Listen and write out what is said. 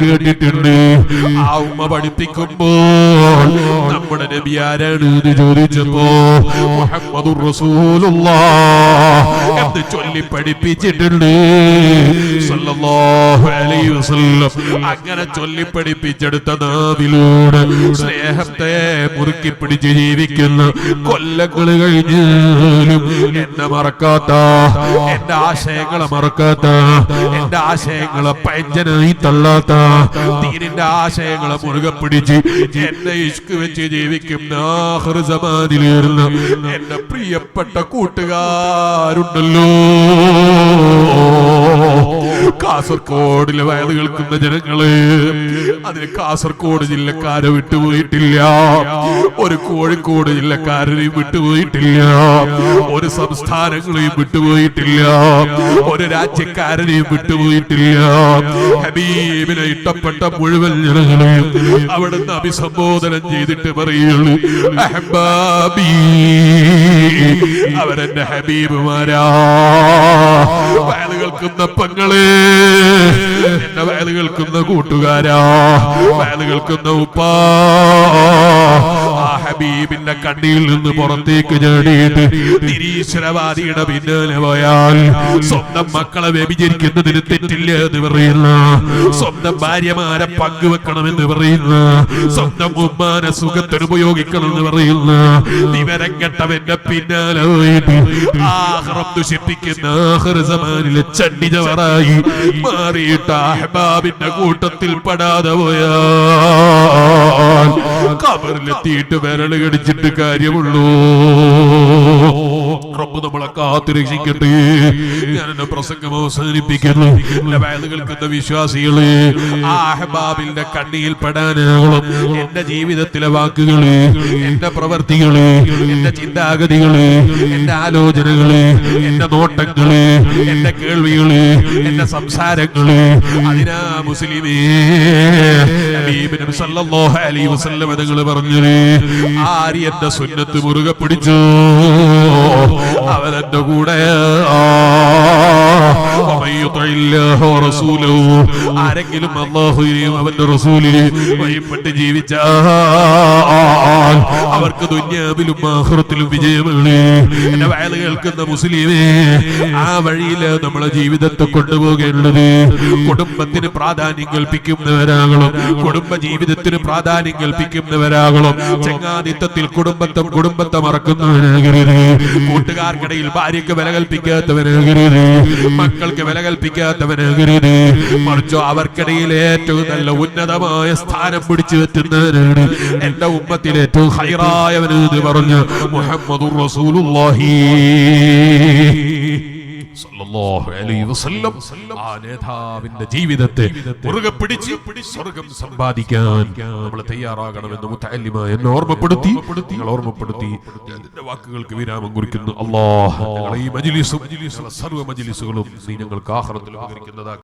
കേട്ടിട്ടുണ്ട് ആ ഉമ്മ പഠിപ്പിക്കുമ്പോൾ നമ്മുടെ നബി ആരാണ് ചോദിച്ചപ്പോ മുഹമ്മദ് റസൂലുള്ളാഹ് ചൊല്ലി പഠിപ്പിച്ചിട്ടുണ്ട്. അങ്ങനെ ചൊല്ലി പഠിപ്പിച്ചെടുത്ത നാവിലൂടെ സ്നേഹത്തെ മുറുക്കി പിടിച്ച് ജീവിക്കുന്ന കൊല്ലങ്ങൾ കഴിഞ്ഞാലും എന്നെ മറക്കാത്ത എന്റെ ആശയങ്ങളെ മറക്കാത്ത എന്റെ ആശയങ്ങളെ പഞ്ചനായി തള്ളാത്ത തീരിന്റെ ആശയങ്ങളെ മുറുകെ പിടിച്ച് എന്നെ ഇഷ്കു വെച്ച് ജീവിക്കുന്ന എന്റെ പ്രിയപ്പെട്ട കൂട്ടുകാരുണ്ടല്ലോ. കാസർഗോഡിലെ വയത് കേൾക്കുന്ന ജനങ്ങൾ അതിന് കാസർകോട് ജില്ലക്കാരെ വിട്ടുപോയിട്ടില്ല. ഒരു കോഴിക്കോട് ജില്ലക്കാരനെയും വിട്ടുപോയിട്ടില്ല. ഒരു സംസ്ഥാനങ്ങളെയും വിട്ടുപോയിട്ടില്ല. ഒരു രാജ്യക്കാരനെയും വിട്ടുപോയിട്ടില്ല. ഹബീബിനെ ഇഷ്ടപ്പെട്ട മുഴുവൻ ജനങ്ങളെയും അവിടുന്ന് അഭിസംബോധനം ചെയ്തിട്ട് പറയുള്ളൂ അവരെന്റെ ഹബീബുമാരാ. വയത് കേൾക്കുന്ന പെങ്ങളെ എന്റെ വയത് കേൾക്കുന്ന കൂട്ടുകാരാ വയത് കേൾക്കുന്ന ഉപ്പാ. ഹബീബിന്റെ കണ്ണിയിൽ നിന്ന് പുറത്തേക്ക് ചേടിയിട്ട് നിരീശ്വരവാദിയുടെ പിന്നാലെ പോയാൽ സ്വന്തം മക്കളെ വ്യഭിചരിക്കുന്നതിന് തെറ്റില്ല എന്ന് പറയുന്ന സ്വന്തം ഭാര്യമാരെ പങ്കുവെക്കണമെന്ന് പറയുന്ന സ്വന്തം ഉമ്മാന സുഖത്തിന് ഉപയോഗിക്കണമെന്ന് പറയുന്ന വിവരം കെട്ടവന്റെ പിന്നാലെ പോയിട്ട് ആഹ്റം ദുഷിപ്പിക്കുന്ന ആഹ്റ സമാനിലെ മാറിയിട്ട് അഹ്ബാബിന്റെ കൂട്ടത്തിൽ പെടാതെ പോയാൽ കബറിലെത്തിയിട്ട് വിരൽ കടിച്ചിട്ട് കാര്യമുള്ളൂ. റബ്ബ് നമ്മളെ കാത്തിരക്ഷിക്കട്ടെ. ഞാൻ എന്റെ പ്രസംഗം അവസാനിപ്പിക്കുന്നു. എന്റെ കേൾക്കുന്ന വിശ്വാസികൾ ആ അഹ്ബാബിന്റെ കണ്ണിയിൽ പെടാനാകണം എന്റെ ജീവിതത്തിലെ വാക്കുകൾ എന്റെ പ്രവർത്തികൾ എന്റെ ചിന്താഗതികൾ എന്റെ ആലോചനകൾ എന്റെ നോട്ടങ്ങൾ എന്റെ കേൾവികൾ എന്റെ സംസാരങ്ങൾ. അതിനാ മുസ്ലിമേ ഹബീബ് നബി സല്ലല്ലാഹു അലൈഹി വസല്ലം തങ്ങൾ പറഞ്ഞത് ആര് സുന്നത്ത് മുറുകെ പിടിച്ചു. എന്റെ കൂടെ ആ. ആരെങ്കിലും അള്ളാഹുവിനെയും അവന്റെ റസൂലിനെയും വഴിപ്പെട്ട് ജീവിച്ചാൽ അവർക്ക് ദുന്യാവിലും ആഹ്റത്തിലും വിജയമാണ്. എന്റെ വയൽ കേൾക്കുന്ന മുസ്ലിമേ ആ വഴിയിൽ നമ്മളെ ജീവിതത്തെ കൊണ്ടുപോകേണ്ടത് കുടുംബത്തിന് പ്രാധാന്യം കൽപ്പിക്കുന്നവരാകണം. കുടുംബ ജീവിതത്തിന് പ്രാധാന്യം കൽപ്പിക്കുന്നവരാകണം. ചങ്ങാതിത്വത്തിൽ കുടുംബത്തെ കുടുംബത്തെ മറക്കുന്നവരാകരുത് കൂട്ടുകാർക്കിടയിൽ ഭാര്യക്ക് വില കൽപ്പിക്കാത്തവനാകരുത്. മക്കൾക്ക് വില കൽപ്പിക്കാത്തവന് മറിച്ചോ അവർക്കിടയിൽ ഏറ്റവും നല്ല ഉന്നതമായ സ്ഥാനം പിടിച്ചു വെറ്റുന്നവനാണ് എന്റെ ഉമ്മത്തിൽ ഏറ്റവും ഹൈറായവന് എന്ന് പറഞ്ഞു മുഹമ്മദ് റസൂലുള്ളാഹി. ആ നേതാവിന്റെ ജീവിതത്തെ മുറുകെ പിടിച്ച് സ്വർഗം സമ്പാദിക്കാൻ നമ്മൾ തയ്യാറാകണമെന്ന് മുത്തല്ലിമ എന്നെ ഓർമ്മപ്പെടുത്തി. നിങ്ങൾ ഓർമ്മപ്പെടുത്തി. എന്റെ വാക്കുകൾക്ക് വിരാമം കുറിക്കുന്നു. അള്ളാഹ് ഈ മജ്ലിസും സർവ മജ്ലിസുകളും നീ ഞങ്ങൾക്ക് ആഹ്റത്തിൽ ഉപകരിക്കുന്നതാ.